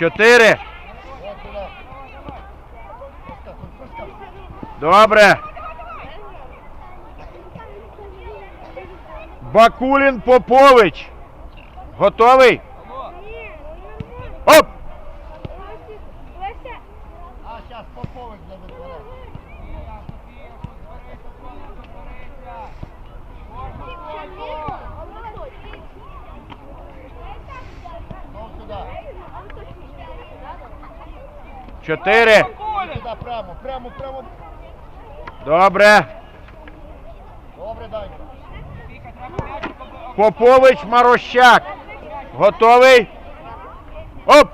Чотири. Добре. Бакулін Попович. Готовий? Оп! А сейчас Попович не витворяє. Чотири. Прямо, прямо, прямо. Добре. Добре, Данька. Попович Марощак. Готовий? Оп!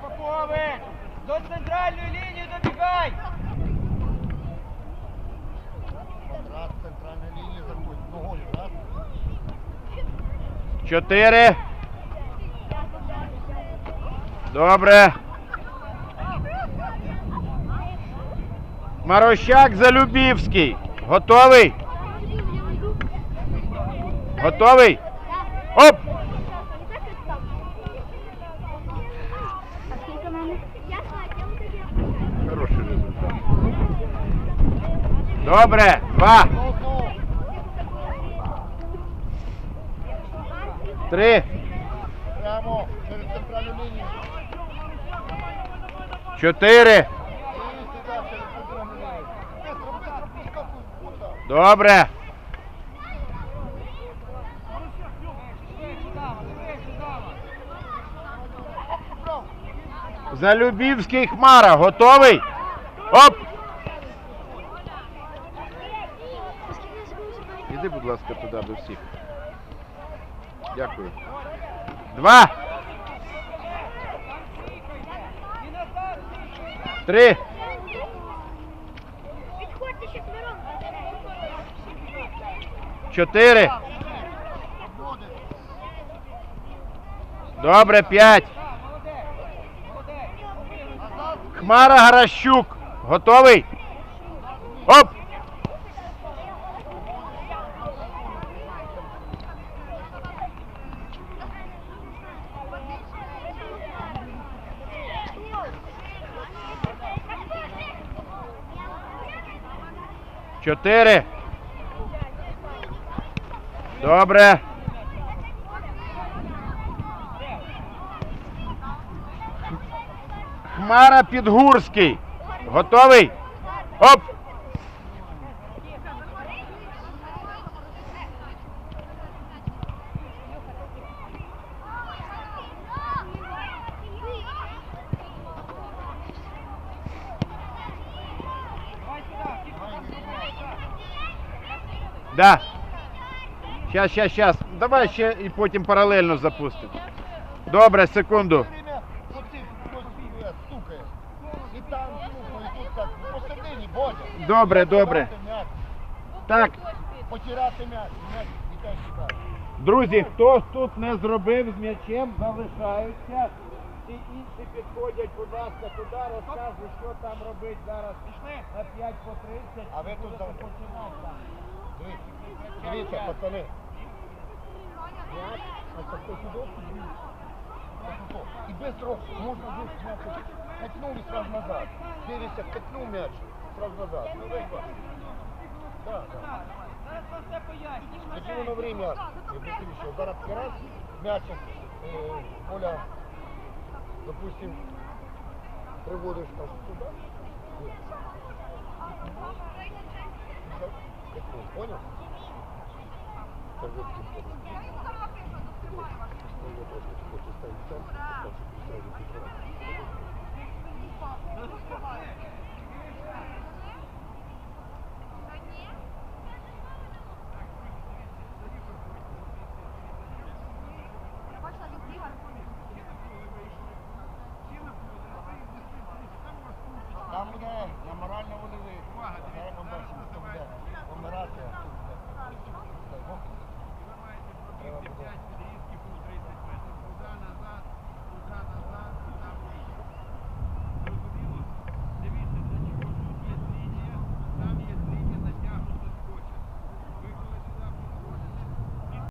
Попович! До центральної лінії добігай! Раз, центральна лінія заходить. Ногою, раз. Чотири. Добре. Марощак Залюбівський. Готовий? Готовий? Оп! Добре. Два. Три. Куда? Добре. Залюбівський Хмара. Готовий? Оп! Іди, будь ласка, туди до всіх. Дякую. Два. І назад! Три. Підходьте четвером. Чотири. Добре, п'ять. Хмара Гаращук. Готовий? Оп! Чотири. Добре. Хмара Підгурський. Готовий? Оп! Давай сюди! Да. Щас, щас, щас. Давай ще і потім паралельно запустимо. Добре, секунду. Добре, добре. Так, Потирати м'яч. Друзі, хто тут не зробив з м'ячем, залишаються. Всі інші підходять, будь ласка, туди, розкажу, що там робити зараз. Пішли! На 5 по 30. А ви тут там. Дивіться, дивіться, пацани. М'яч, а це хтось іде, тобі. Ось ото. І без руху можна десь м'яч. Катнув і сразу назад. Дивишся, катнув м'яч, сразу назад. Ну, вийшло. Да, да. Зараз вам все поясню. Тоді воно время, я быстріше. Зараз раз, м'ячик, е, поля, допустим, приводиш там сюди. Ні. Понял? Це